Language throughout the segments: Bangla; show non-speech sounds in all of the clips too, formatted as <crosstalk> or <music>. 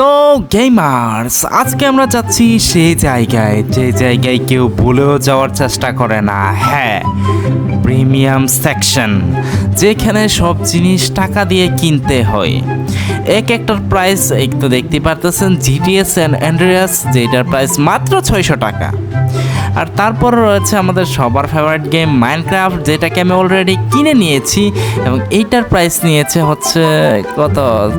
তো গেমার্স আজকে আমরা যাচ্ছি সেই জায়গায়, যে জায়গায় কেউ ভুলেও যাওয়ার চেষ্টা করে না। হ্যাঁ প্রিমিয়াম সেকশন যেখানে সব জিনিস টাকা দিয়ে কিনতে হয়। এক একটার প্রাইস একটু দেখতে পারতেছেন জিটিএস অ্যান্ড অ্যান্ড্রিয়াস যেটার প্রাইস মাত্র ছয়শো টাকা। আর তারপর রয়েছে আমাদের সবার ফেভারিট গেম মাইনক্রাফট যেটাকে আমি অলরেডি কিনে নিয়েছি এবং এইটার প্রাইস নিয়েছে হচ্ছে কত?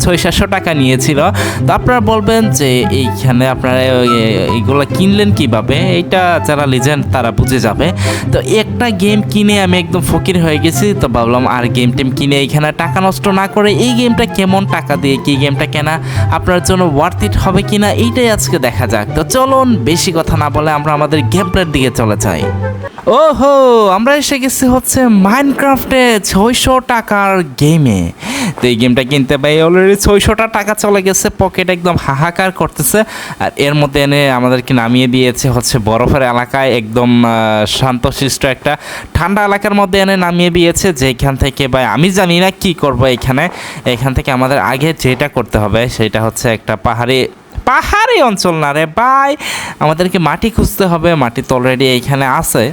ছয় সাতশো টাকা নিয়েছিল। তো আপনারা বলবেন যে এইখানে আপনারা এই- এইগুলো কিনলেন কীভাবে? এইটা যারা লিজেন্ড তারা বুঝে যাবে। তো একটা গেম কিনে আমি একদম ফকির হয়ে গেছি। তো ভাবলাম আর গেম টেম কিনে এইখানে টাকা নষ্ট না করে এই গেমটা কেমন টাকা দিয়ে, কি গেমটা কেনা, আপনার জন্য ওয়ার্থ ইট হবে কিনা? এইটাই আজকে দেখা যাক। তো চলুন, বেশি কথা না বলে আমরা আমাদের গেম প্লের দিকে চলে যাই। ওহো, আমরা এসে গেছি হচ্ছে মাইনক্রাফটে ছয়শো টাকার গেমে। তো এই গেমটা কিনতে পাই অলরেডি ছয়শোটা টাকা চলে গেছে পকেট একদম হাহাকার করতেছে। আর এর মধ্যে এনে আমাদেরকে নামিয়ে দিয়েছে হচ্ছে বরফের এলাকায়, একদম শান্তশিষ্ট একটা ঠান্ডা এলাকার মধ্যে এনে নামিয়ে দিয়েছে, যেখান থেকে ভাই আমি জানি না কী করব এখানে। এখান থেকে আমাদের আগে যেটা করতে হবে, সেটা হচ্ছে একটা পাহাড়ি পাহাড়ি অঞ্চল না রে ভাই। আমাদেরকে মাটি খুঁজতে হবে, মাটি তো অলরেডি এইখানে আছে।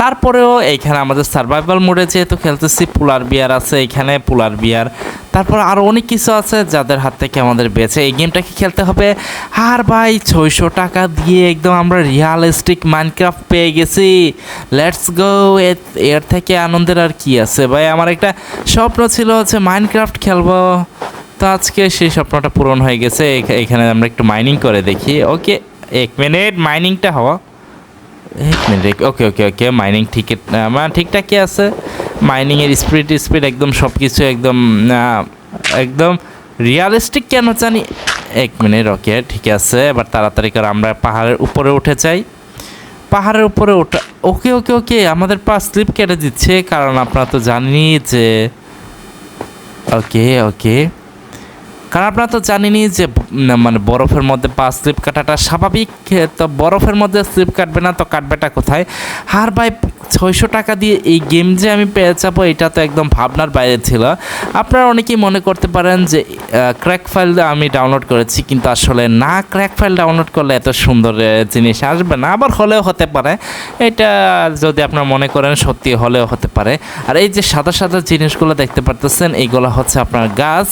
তারপরেও এইখানে আমাদের সার্ভাইভাল মোডে যেহেতু খেলতেছি, পুলার বিয়ার আছে এখানে পুলার বিয়ার। তারপর আরও অনেক কিছু আছে যাদের হাত থেকে আমাদের বেঁচে। এই গেমটাকে খেলতে হবে। আর ভাই, ছয়শো টাকা দিয়ে একদম আমরা রিয়ালিস্টিক মাইনক্রাফট পেয়ে গেছি। লেটস গো এর থেকে আনন্দের আর কি আছে? ভাই, আমার একটা স্বপ্ন ছিল হচ্ছে মাইনক্রাফট খেলব। তো আজকে সেই স্বপ্নটা পূরণ হয়ে গেছে। এখানে আমরা একটু মাইনিং করে দেখি। ওকে এক মিনিট মাইনিংটা হওয়া। এক মিনিট ওকে ওকে ওকে মাইনিং ঠিক আমার ঠিকঠাকই আছে। মাইনিংয়ের স্পিড স্পিড একদম সব কিছু একদম একদম রিয়ালিস্টিক কেন জানি। এক মিনিট ওকে ঠিক আছে। এবার তাড়াতাড়ি করে আমরা পাহাড়ের উপরে উঠে যাই। পাহাড়ের উপরে ওঠা ওকে ওকে ওকে আমাদের পা স্লিপ কেটে দিচ্ছে। কারণ আপনারা তো জানেনই যে ওকে ওকে কারণ আপনারা তো জানেনই যে মানে বরফের মধ্যে পা স্লিপ কাটাটা স্বাভাবিক, তো বরফের মধ্যে স্লিপ কাটবে না, তো কাটবেটা কোথায়? হার ভাই, ছয়শো টাকা দিয়ে এই গেম যে আমি পেয়ে যাব, এটা তো একদম ভাবনার বাইরে ছিল। আপনারা অনেকেই মনে করতে পারেন যে ক্র্যাক ফাইল আমি ডাউনলোড করেছি, কিন্তু আসলে না ক্র্যাক ফাইল ডাউনলোড করলে এত সুন্দর জিনিস আসবে না, আবার হলেও হতে পারে। এটা যদি আপনারা মনে করেন, সত্যি হলেও হতে পারে। আর এই যে সাদা সাদা জিনিসগুলো দেখতে পারতেছেন এইগুলো হচ্ছে আপনার গাছ,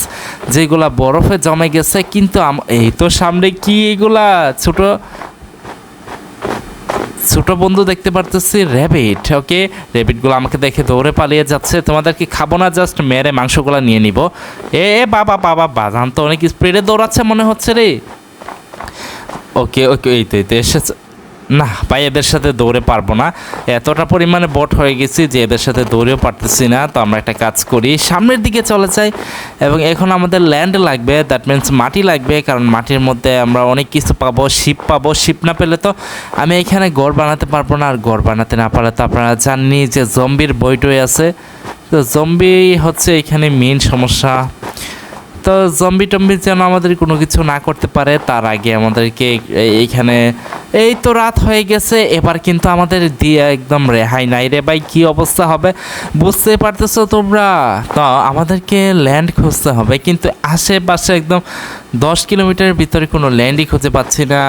যেগুলা বরফে জমে গেছে, কিন্তু এই তো সামনে কি এগুলা? ছোট ছোট বন্ধু দেখতে পারতেছি র্যাবিট ওকে র্যাবিটগুলো আমাকে দেখে দৌড়ে পালিয়ে যাচ্ছে। তোমাদেরকে খাব না জাস্ট মেরে মাংসগুলো নিয়ে নিব। এ বাবা বাবা, বাজান তো অনেক স্প্রেডে দৌড়াচ্ছে মনে হচ্ছে রে। ওকে ওকে এই তো এই তো, এসেছে। না, ভাই, এদের সাথে দৌড়ে পারব না। এতটা পরিমাণে বট হয়ে গেছি যে এদের সাথে দৌড়েও পারতেছি না। তো আমরা একটা কাজ করি, সামনের দিকে চলে যাই। এবং এখন আমাদের ল্যান্ড লাগবে দ্যাট মিন্স মাটি লাগবে। কারণ মাটির মধ্যে আমরা অনেক কিছু পাবো শিপ পাবো। শিপ না পেলে তো আমি এখানে ঘর বানাতে পারব না। আর ঘর বানাতে না পারলে তো আপনারা জাননি যে জম্বির বইটই আছে। তো জম্বি হচ্ছে এখানে মেন সমস্যা। তো জম্বি টম্বি যেন আমাদের কোনো কিছু না করতে পারে, তার আগে আমাদেরকে এইখানে এই তো রাত হয়ে গেছে, এবার কিন্তু আমাদের দিয়ে একদম রেহাই নাই রে ভাই, কি অবস্থা হবে? বুঝতে পারতেছো তোমরা? তো আমাদেরকে ল্যান্ড খুঁজতে হবে, কিন্তু আশেপাশে একদম দশ কিলোমিটারের ভিতরে কোনো ল্যান্ডই খুঁজে পাচ্ছি না।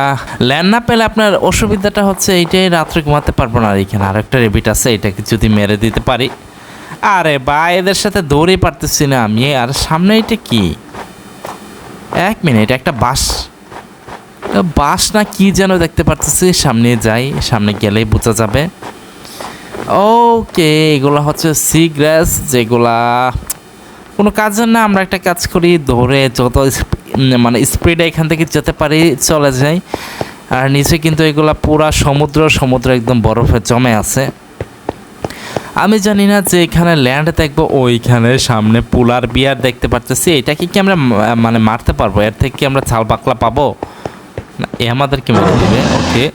ল্যান্ড না পেলে আপনার অসুবিধাটা হচ্ছে এইটাই রাত্রে ঘুমাতে পারব না আর এখানে। আরেকটা রেবিট আছে, এটাকে যদি মেরে দিতে পারি। আরে বা এদের সাথে দৌড়ে পারতেছি না আমি, আর সামনে এটা কি? এক মিনিট, একটা বাস বাস না কি যেন দেখতে পারতেছি, সামনে যাই, সামনে গেলেই বোঝা যাবে। ওকে এগুলো হচ্ছে সি গ্রাস যেগুলা কোনো কাজের না, আমরা একটা কাজ করি দৌড়ে যত মানে স্পিডে এখান থেকে যেতে পারি, চলে যাই। আর নিচে কিন্তু এগুলা পুরা সমুদ্র সমুদ্র একদম বরফে জমে আছে। আমি জানি না যে এখানে ল্যান্ড দেখব, ওইখানে সামনে পুলার বিয়ার দেখতে পারতেছি। এটাকে কি আমরা মানে মারতে পারব? এর থেকে কি আমরা ছাল পাকলা পাবো? না, এ আমাদেরকে মেরে দেবে ওকে।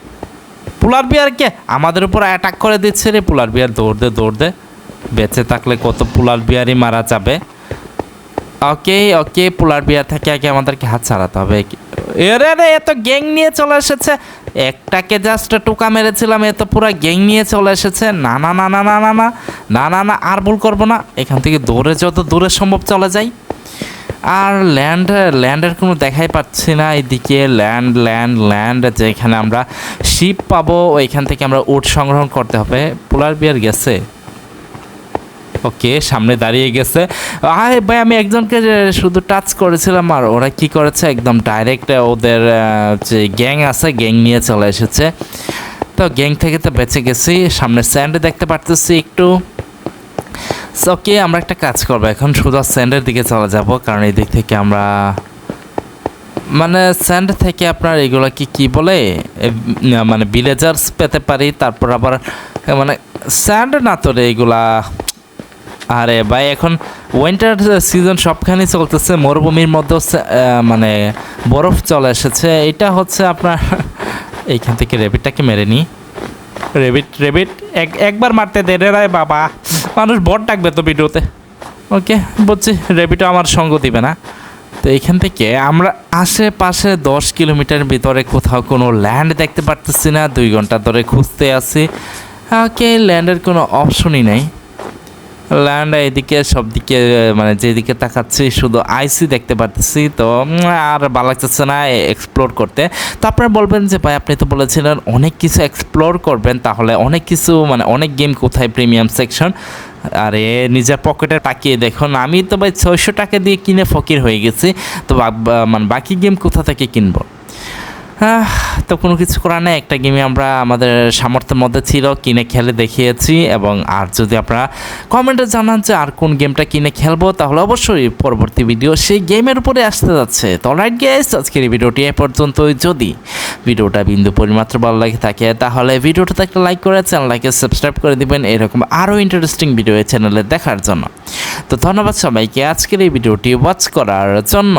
পুলার বিয়ার কে? আমাদের উপর অ্যাটাক করে দিচ্ছে রে পুলার বিয়ার, দৌড় দে দৌড় দে। বেঁচে থাকলে কত পুলার বিয়ারই মারা যাবে। ওকে ওকে, পোলার বিয়ার থেকে আগে আমাদেরকে হাত ছাড়াতে হবে। এরে রে এত গ্যাং নিয়ে চলে এসেছে। একটাকে জাস্ট টোকা মেরেছিলাম, এ তো পুরো গ্যাং নিয়ে চলে এসেছে। না না না না না না না না না না, আর ভুল করব না। এখান থেকে দৌড়ে যত দূরে সম্ভব চলে যাই। আর ল্যান্ড ল্যান্ডের কোনো দেখাই পাচ্ছি না। এদিকে ল্যান্ড ল্যান্ড ল্যান্ড যেখানে আমরা শিপ পাবো, ওইখান থেকে আমরা উট সংগ্রহণ করতে হবে। পোলার বিয়ার গেছে। ওকে সামনে দাঁড়িয়ে গেছে। আরে ভাই, আমি একজনকে শুধু টাচ করেছিলাম, আর ওরা কি করেছে? একদম ডাইরেক্ট ওদের যে গ্যাং আছে গ্যাং নিয়ে চলে এসেছে। তো গ্যাং থেকে তো বেঁচে গেছি। সামনে স্যান্ডে দেখতে পারতেছি একটু। ওকে আমরা একটা কাজ করব। এখন সোজা স্যান্ডের দিকে চলে যাব, কারণ এই দিক থেকে আমরা মানে স্যান্ড থেকে আপনার এগুলো কি কি বলে মানে ভিলেজার্স পেতে পারি, তারপর আবার মানে স্যান্ড না তো রে এগুলা। আরে ভাই, এখন উইন্টার সিজন সবখানে চলতেছে, মরুভূমির মধ্যেও সে- মানে বরফ চলে এসেছে। এটা হচ্ছে আপনার, <laughs> এইখান থেকে রেবিটটাকে মেরে নিই রেবিট রেবিট এক, একবার মারতে দে রে রায় বাবা। মানুষ বট ডাকবে তো ভিডিওতে। ওকে, বলছি রেবিটও আমার সঙ্গ দিবে না। তো এখান থেকে আমরা আশেপাশে দশ কিলোমিটার ভিতরে কোথাও কোনো ল্যান্ড দেখতে পারতেছি না, দুই ঘণ্টা ধরে খুঁজতে আসি ওকে ল্যান্ডের কোনো অপশনই নেই। ল্যান্ড এদিকে সব দিকে মানে যেদিকে তাকাচ্ছি, শুধু আইসি দেখতে পাচ্ছি তো আর ভালো লাগতেছে না এক্সপ্লোর করতে। তো আপনারা বলবেন যে, ভাই, আপনি তো বলেছিলেন অনেক কিছু এক্সপ্লোর করবেন, তাহলে অনেক কিছু মানে অনেক গেম কোথায় প্রিমিয়াম সেকশন আরে, নিজের পকেটে তাকিয়ে দেখুন, আমি তো ভাই ছয়শো টাকা দিয়ে কিনে ফকির হয়ে গেছি, তো মানে বাকি গেম কোথা থেকে কিনবো? তো কোনো কিছু করার নেই। একটা গেমে আমরা আমাদের সামর্থ্যের মধ্যে ছিল, কিনে খেলে দেখিয়েছি এবং আর যদি আপনারা কমেন্টে জানান যে আর কোন গেমটা কিনে খেলব, তাহলে অবশ্যই পরবর্তী ভিডিও সেই গেমের উপরে আসতে যাচ্ছে। তো রাইট গ্যাস আজকের এই ভিডিওটি এ পর্যন্তই। যদি ভিডিওটা বিন্দু পরিমাত্র ভালো লাগে থাকে, তাহলে ভিডিওটাতে একটা লাইক করে চ্যানেলটাকে সাবস্ক্রাইব করে দিবেন। এরকম আরও ইন্টারেস্টিং ভিডিও এই চ্যানেলে দেখার জন্য। তো ধন্যবাদ সবাইকে আজকের এই ভিডিওটি ওয়াচ করার জন্য।